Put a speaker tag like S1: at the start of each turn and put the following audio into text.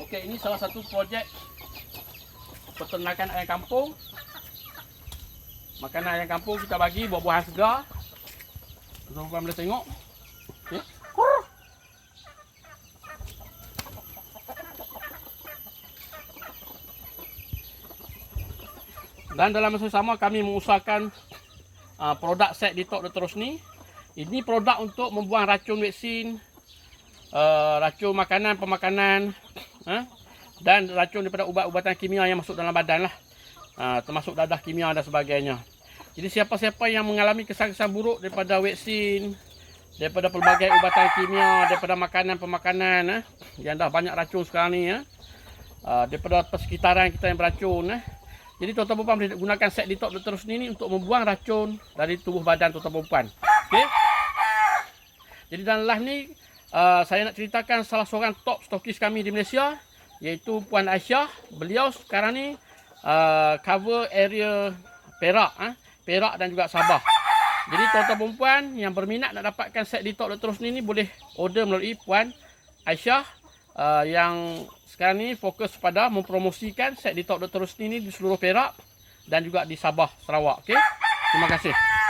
S1: Okey, ini salah satu projek peternakan ayam kampung. Makanan ayam kampung kita bagi buah-buahan segar. Tuan-tuan boleh tengok. Okey. Dan dalam masa sama kami mengusahakan uh, produk set detox terus ni. Ini produk untuk membuang racun vaksin, uh, racun makanan, pemakanan, uh, dan racun daripada ubat-ubatan kimia yang masuk dalam badan lah. Uh, termasuk dadah kimia dan sebagainya. Jadi siapa-siapa yang mengalami kesan-kesan buruk daripada vaksin, daripada pelbagai ubatan kimia, daripada makanan-pemakanan eh, yang dah banyak racun sekarang ni, eh, daripada persekitaran kita yang beracun, eh, jadi tuan-tuan perempuan boleh gunakan set detox terus ni, ni untuk membuang racun dari tubuh badan tuan-tuan perempuan. Okey. Jadi dalam live ni uh, saya nak ceritakan salah seorang top stokis kami di Malaysia iaitu Puan Aisyah. Beliau sekarang ni uh, cover area Perak, eh? Perak dan juga Sabah. Jadi tuan-tuan perempuan yang berminat nak dapatkan set detox terus ni, ni boleh order melalui Puan Aisyah uh, yang sekarang ni fokus pada mempromosikan set detox terus ni, ni di seluruh Perak dan juga di Sabah, Sarawak. Okey. Terima kasih.